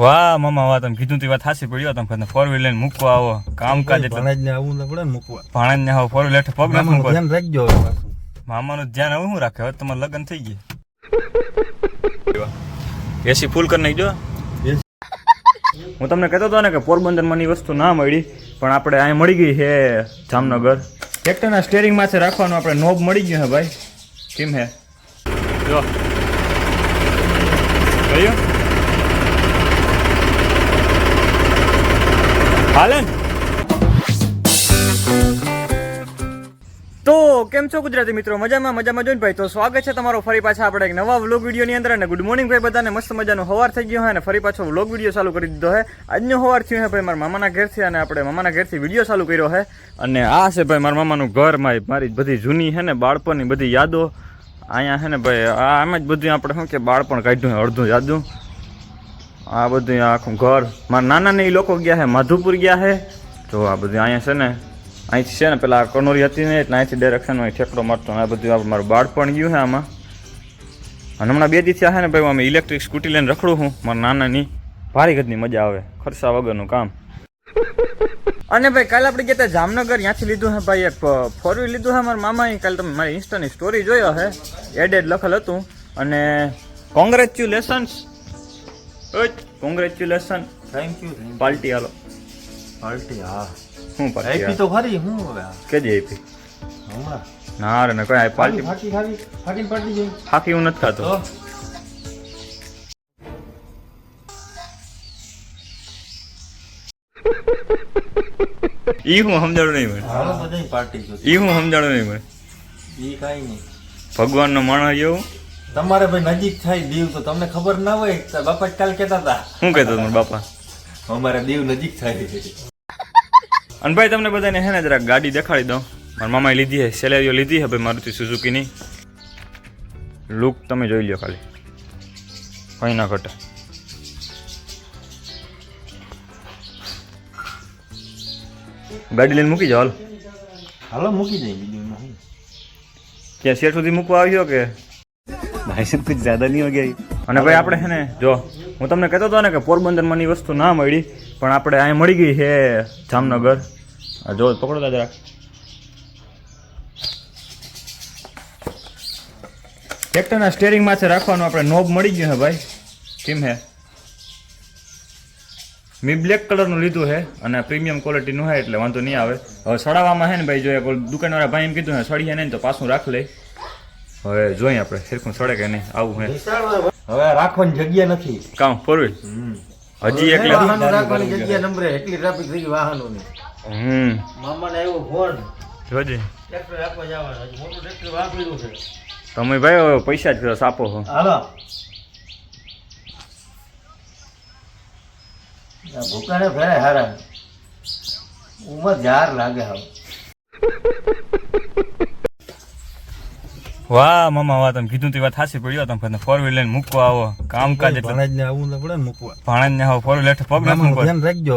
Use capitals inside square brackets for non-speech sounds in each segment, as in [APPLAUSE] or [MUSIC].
વાહ મામા વાહ તમે કીધું તે વાત હાસી પડ્યો તમે કીધું ફોર વ્હીલર લઈને મૂકવા આવો. કામકાજ એટલે. ભણાજ ને આવું પડે ને મૂકવા. ભાણેજ ને આવો ફોર વ્હીલર હેઠળ પગ નાખવું પડે ધ્યાન રાખજો. મામાનું ધ્યાન હવે હું રાખે? હવે તમારે લગ્ન થઈ ગયા. એસી ફૂલ કરી નાખજો. હું તમને કહેતો હતો ને કે પોરબંદરમાં ની વસ્તુ ના મળી પણ આપણે અહીં મળી ગઈ છે જામનગર. ટ્રેક્ટરના સ્ટેરિંગ માથે રાખવાનું આપણે નોબ મળી ગયું હે ભાઈ. કેમ હે જો. જોયું હાલે? તો કેમ છો ગુજરાતી મિત્રો? મજામાં મજામાં જોઈને ભાઈ, તો સ્વાગત છે તમારો ફરી પાછા આપણે એક નવા વ્લોગ વિડીયોની અંદર અને ગુડ મોર્નિંગ ભાઈ, બધાને મસ્ત મજાનો હવાર થઈ ગયો હોય અને ફરી પાછો વ્લોગ વીડિયો ચાલુ કરી દીધો છે આજનો હવાર થયો છે ભાઈ મારા મામાના ઘેરથી અને આપણે મામાના ઘેરથી વીડિયો ચાલુ કર્યો છે અને આ છે ભાઈ મારા મામાનું ઘર, મારી મારી બધી જૂની છે ને બાળપણની બધી યાદો. અહીંયા છે ને ભાઈ આમ જ બધું આપણે શું કે બાળપણ કાઢ્યું અડધું યાદું. આ બધું આખું ઘર. મારા નાના ને એ લોકો ગયા છે, માધુપુર ગયા છે. જો આ બધું અહીંયા છે ને, અહીંથી છે ને પેલા કનોરી હતી ને, એટલે અહીંથી ડાયરેક્શનમાં ઠેકડો મારતો આ બધું આપણે મારું બાળપણ ગયું છે આમાં. અને હમણાં બે દિવસ છે ને ભાઈ અમે ઇલેક્ટ્રિક સ્કૂટી લઈને રખડું હું મારા નાનાની. ભારી ગજની મજા આવે, ખર્ચા વગરનું કામ. અને ભાઈ, કાલે આપણે ગયા જામનગર, ત્યાંથી લીધું હે ભાઈ એક ફોર વ્હીલ લીધું હે મારા મામાએ. કાલે તમે મારી ઇન્સ્ટાની સ્ટોરી જોયો છે, એડેડ લખેલ હતું. અને congratulations congratulation thank you party hello. Party હા. શું પાર્ટી આપી તો ખરી હું હવે? કેજી આપી હમણાં. ના રે ને કોઈ પાર્ટી? ફાકી ફાકી પાર્ટી જોઈ ફાકી હું નથી ખાતો ઈ હું સમજાણું નહીં મને. ઈ હું સમજાણું નહીં મને. ઈ કાઈ નહીં. ભગવાનનો માણસ એવું તમારે ભાઈ નજીક થાય દીવ તો તમને ખબર ના હોય તો બાપા જ કાલ કહેતા હતા. શું કહેતો હતો બાપા? અમારે દીવ નજીક થાય. અને ભાઈ તમને બધાને હે ને જરાક ગાડી દેખાડી દઉં. મારા મામાએ લીધી છે સેલેરીઓ લીધી છે ભાઈ મારુતિ સુઝુકીની. લુક તમે જોઈ લ્યો ખાલી. કંઈ ના ઘટે. ગાડી લઈને મૂકી જાઓ હાલો. હાલો મૂકી દઈ બીજું ક્યાં શેઠ સુધી મૂકવા આવ્યો કે? ભાઈસન કુછ જ્યાદા નહીં હો ગયા અને ભાઈ આપણે છે ને, જો, હું તમને કહેતો હતો ને કે પોરબંદરમાં ની વસ્તુ ના મળી, પણ આપણે અહીં મળી ગઈ છે જામનગર. જો, પકડો દાદા ટ્રેક્ટરના સ્ટેરિંગ માથે રાખવાનું, આપણે નોબ મળી ગયું છે ભાઈ. કેમ હે મેં બ્લેક કલરનું લીધું છે અને પ્રીમિયમ ક્વોલિટીનું હોય એટલે વાંધો નહીં આવે. હવે સડાવવામાં છે ને ભાઈ, જો દુકાનવાળા ભાઈ એમ કીધું ને સડીએ નહીં તો પાછું રાખ લઈ. હવે જોઈએ આપણે સરખું સડે કે નહીં આવું હે. હવે રાખવાની જગ્યા નથી. કામ ફોરવી હજી એક રાખવાની જગ્યા નંબરે એટલી ટ્રાફિક થઈ ગઈ વાહનોની. હમ. મામાને આવ્યો ફોન જોજે. ટ્રેક્ટર રાખવા જવાનું. હજી મોટું ટ્રેક્ટર વાપર્યું છે. તમે ભાઈ હવે પૈસા જ કરો આપો હો. હાલો. આ ભૂકાને ભરે હારા. ઉમર જાર લાગે હવે. વાહ મામા વાહ તમે કીધું તે વાત હાસી પડ્યો તમે તમે ફોર વ્હીલ લઈને મૂકવા આવો. કામકાજ એટલે ભણાજ ને આવું પડે ને મૂકવા. ભણાજ ને આવો ફોર વ્હીલ એટલે પગ નાખવું પડે ધ્યાન રાખજો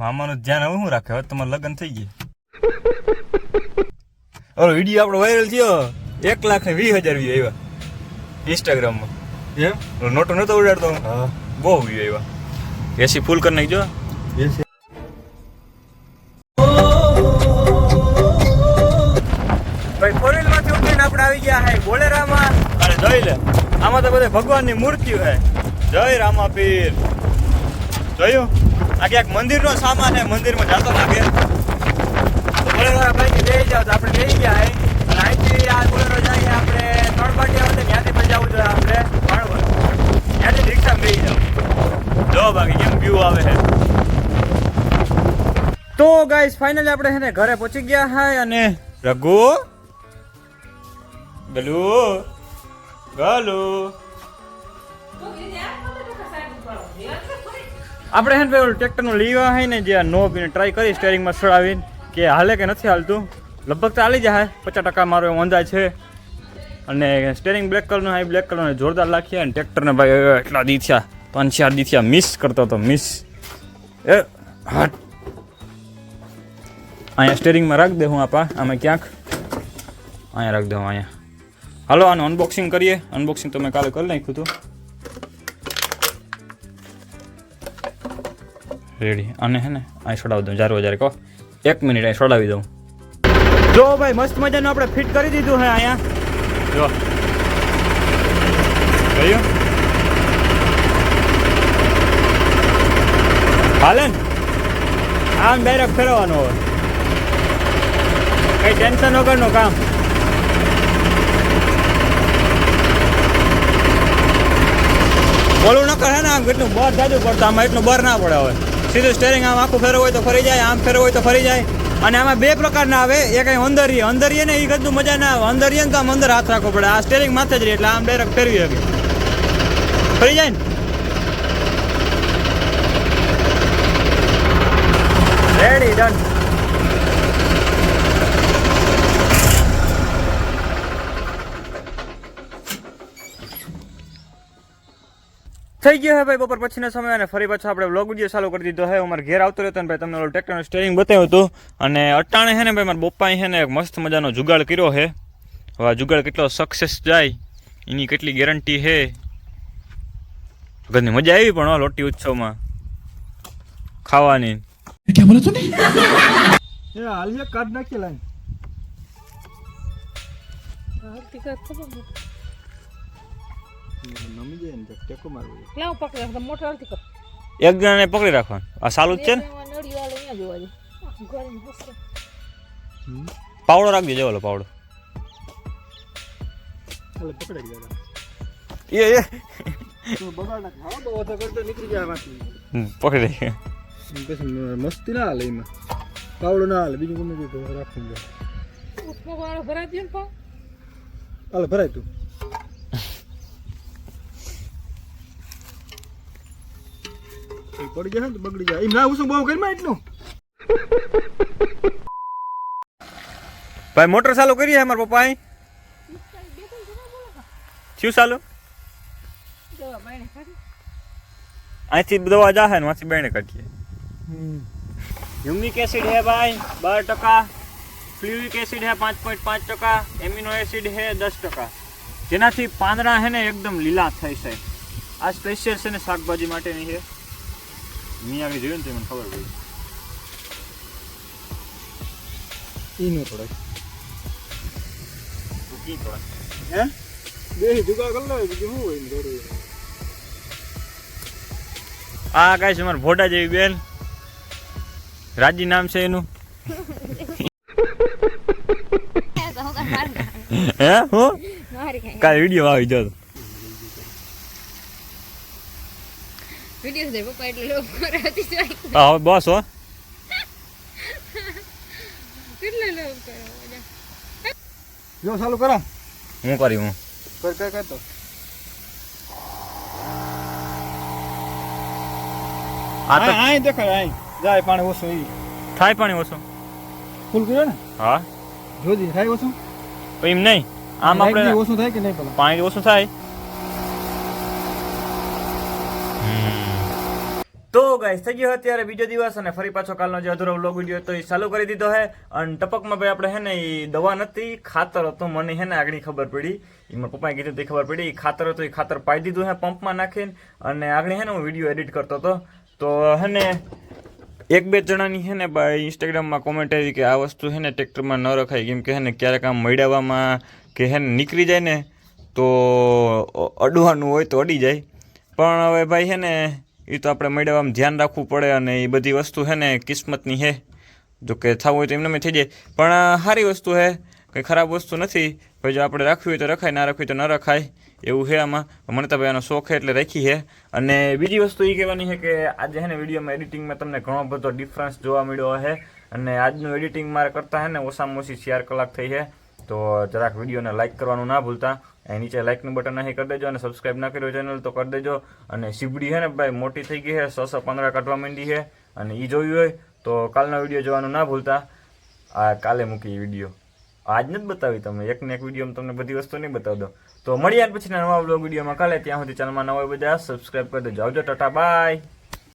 મામાનું ધ્યાન હવે શું રાખે? હવે તમારે લગ્ન થઈ ગયા. ઓલો વીડિયો આપણો વાયરલ થયો. એક લાખ ને વીસ હજાર વ્યૂ આવ્યા. ઇન્સ્ટાગ્રામમાં એમ? નોટો નતો ઉડાડતો? બહુ વ્યૂ આવ્યા. એસી ફૂલ કરી નાખજો. એ ભગવાનની મૂર્તિ હોય જય રામાપીર. જોયું? આ ક્યાંક મંદિરનો સામાન હે, મંદિરમાં જાતો લાગે. બોલેરા ભાઈ બેસી જાવ તો આપણે લઈ ગયા અને અહીંથી આ બોલેરો જાય આપણે ત્રણ પાટી આવે ત્યાંથી પણ જવું જોઈએ આપણે ભાણવડ. ત્યાંથી રિક્ષામાં બેસી જાવ જો બાકી કેમ વ્યૂ આવે છે તો ગાઈસ ફાઇનલી આપણે છે ને ઘરે પહોંચી ગયા હાય અને રઘુ, ગલુ ગલુ. આપણે હે ને ટ્રેક્ટરનું લીવા હે ને જે આ નો પીને ટ્રાય કરી સ્ટેરિંગમાં સડાવીને કે હાલે કે નથી હાલતું? લગભગ હાલી જાય, પચાસ ટકા મારો એવો અંદાજ છે. અને સ્ટેરિંગ બ્લેક કલરનું હાઈ બ્લેક કલરનું જોરદાર લાખીએ અને ટ્રેક્ટરને ભાઈ એટલા દીથ્યા પાંચ ચાર દીથ્યા મિસ કરતો હતો મિસ એ, હટ. અહીંયા સ્ટેરિંગમાં રાખ દે હું આપા, આમાં ક્યાંક. અહીંયા રાખ દઉં અહીંયા. હાલો, આનું અનબોક્સિંગ કરીએ. અનબોક્સિંગ તો મેં કાલે કરી નાખ્યું હતું. રેડી. અને હે ને અહીં છોડાવી દઉં જારો જારે કહો. એક મિનિટ અહીં છોડાવી દઉં. જો ભાઈ મસ્ત મજાનું આપણે ફિટ કરી દીધું હે અહીંયા. જો. કયું? હાલે ને. આમ ડાયરેક્ટ ફેરવવાનો હોય કઈ ટેન્શન વગરનું કામ. બોલું ન કરે ને આમ કેટલું બર જાજુ પડતું આમાં એટલું બર ના પડે હવે. સીધું સ્ટેરિંગ આમ આખું ફેરવું હોય તો ફરી જાય, આમ ફેરવું હોય તો ફરી જાય. અને આમાં બે પ્રકારના આવે, એક અહીં અંદરીએ અંદરીએ ને એ કદું મજા ના આવે. અંદરીએ ને તો આમ અંદર હાથ રાખવો પડે. આ સ્ટેરિંગ માથે જ રહે, એટલે આમ ડાયરેક્ટ ફેરવી શકે. ફરી જાય ને? રેડી ડન થઈ ગયો હે ભાઈ બપોર પછીના સમય અને ફરી પાછો આપણે વ્લોગ વીડિયો ચાલુ કરી દીધો હે. અમારે મારા ઘેર આવતો રહ્યો ને ભાઈ તમને ઓલો ટ્રેક્ટરનું સ્ટેરિંગ બતાવ્યું હતું. અને અટાણે હે ને ભાઈ મારા બપ્પાએ હે ને એક મસ્ત મજાનો જુગાડ કર્યો હે. હવે જુગાડ કેટલો સક્સેસ જાય એની કેટલી ગેરંટી હે. ઘરની મજા આવી પણ હો લોટી ઉત્સવમાં. ખાવાની. એ હાલ એક નાખી લાઈન. નમી જાય ને ટેકો મારવો લાવ પકડે અડધી કર. એક જણાને પકડી રાખવાનું. આ સાલું જ છે ને? પાવડો રાખજો ઓલો પાવડો. હાલે પકડાઈ ગયા એ એ. તો બગાડ નાખ. હા તો નીકળી જાય માંથી હમ, પકડી મસ્તી ના હાલે એમાં. પાવડો ના હાલે બીજું ગમે તે રાખવું ભરાય તું. પડી જશે ને બગડી જાય. એમ ના ઉસું બહુ કરી એટલું. ભાઈ મોટર ચાલુ કરી હે મારા પપ્પા શું ચાલુ? અહીંથી દવા જાહે ને વાંચી બેને કાઢીએ. હ્યુમિક એસિડ હે ભાઈ બાર ટકા. ફ્લુઇક એસિડ હે પાંચ પોઈન્ટ પાંચ ટકા. એમિનો એસિડ હે દસ ટકા. જેનાથી પાંદડા હે ને એકદમ લીલા થઈ જાય આ સ્પેશિયલ છે ને શાકભાજી માટેની છે મેં આગળ જોયું ને તો મને ખબર પડી. ઈનો થોડાક તું કી થોડા હે? બે જુગા કર લો બીજું શું હોય ને થોડું આ કાંઈ છે મારા ફોટા જેવી બેન. રાજી નામ છે એનું. [LAUGHS] હે? હું? કાલે વીડિયો આવી જતો વીડિયો દે પપ્પા એટલે લોક કરે હતી જોઈ હા હવે બસ હો. કેટલે લોક કરે જો ચાલુ કરો. હું કરી હું? કર કર કર તો. આ તો આય દેખાય આય. જાય પાણી ઓછું ઈ. થાય પાણી ઓછું. ફૂલ કર્યો ને? હા. જોજી થાય ઓછું? એમ નહીં. આમ આપણે ઓછું થાય કે નહીં પેલા? પાણી ઓછું થાય. તો ગાઈસ થઈ ગયો અત્યારે બીજો દિવસ અને ફરી પાછો કાલનો જે અધૂરો વ્લોગ વીડિયો હતો એ ચાલુ કરી દીધો હે અને ટપકમાં ભાઈ આપણે હે ને એ દવા નથી, ખાતર હતું, મને હે ને આગળ ખબર પડી. એ મારા પપ્પાએ કીધું તે ખબર પડી એ ખાતર હતું એ ખાતર પાઈ દીધું હે પંપમાં નાખીને. અને આગળ હે ને હું વીડિયો એડિટ કરતો હતો. તો હે ને, એક બે જણાની છે ને ભાઈ ઇન્સ્ટાગ્રામમાં કોમેન્ટ આવી કે આ વસ્તુ છે ને ટ્રેક્ટરમાં ન રખાય. કેમ કે હે ને ક્યારેક આમ મળ્યાવામાં કે હે ને નીકળી જાય ને, તો અડવાનું હોય તો અડી જાય. પણ હવે ભાઈ હે ને એ તો આપણે મેળવવામાં ધ્યાન રાખવું પડે અને એ બધી વસ્તુ છે ને કિસ્મતની છે જો કે થવું હોય તો એમને એમ થઈ જાય. પણ સારી વસ્તુ છે કંઈ ખરાબ વસ્તુ નથી. ભાઈ જો આપણે રાખવી હોય તો રખાય, ના રાખવી તો ન રખાય. એવું છે આમાં. મને તો ભાઈ આનો શોખ છે એટલે રાખી છે અને બીજી વસ્તુ એ કહેવાની છે કે આજે છે ને વિડીયોમાં એડિટિંગમાં તમને ઘણો બધો ડિફરન્સ જોવા મળ્યો છે અને આજનું એડિટિંગ મારે કરતા છે ને ઓછામાં ઓછી ચાર કલાક થઈ છે તો જરાક વિડીયોને લાઇક કરવાનું ના ભૂલતા. અહીં નીચે લાઇકનું બટન અહીં કરી દેજો અને સબસ્ક્રાઇબ ના કર્યો ચેનલ તો કરી દેજો. અને સીબડી છે ને ભાઈ, મોટી થઈ ગઈ છે સો સો પંદર કાઢવા માંડી છે. અને એ જોયું હોય તો કાલનો વીડિયો જોવાનું ના ભૂલતા. આ કાલે મૂકી વીડિયો. આજ નથી બતાવી તમે એક ને એક વિડીયોમાં તમને બધી વસ્તુ નહીં બતાવી દો તો મળીએ પછી નવા બ્લોગ વિડીયોમાં કાલે. ત્યાં સુધી ચેનલમાં નવા બધા સબસ્ક્રાઇબ કરી દેજો. આવજો, ટાટા બાય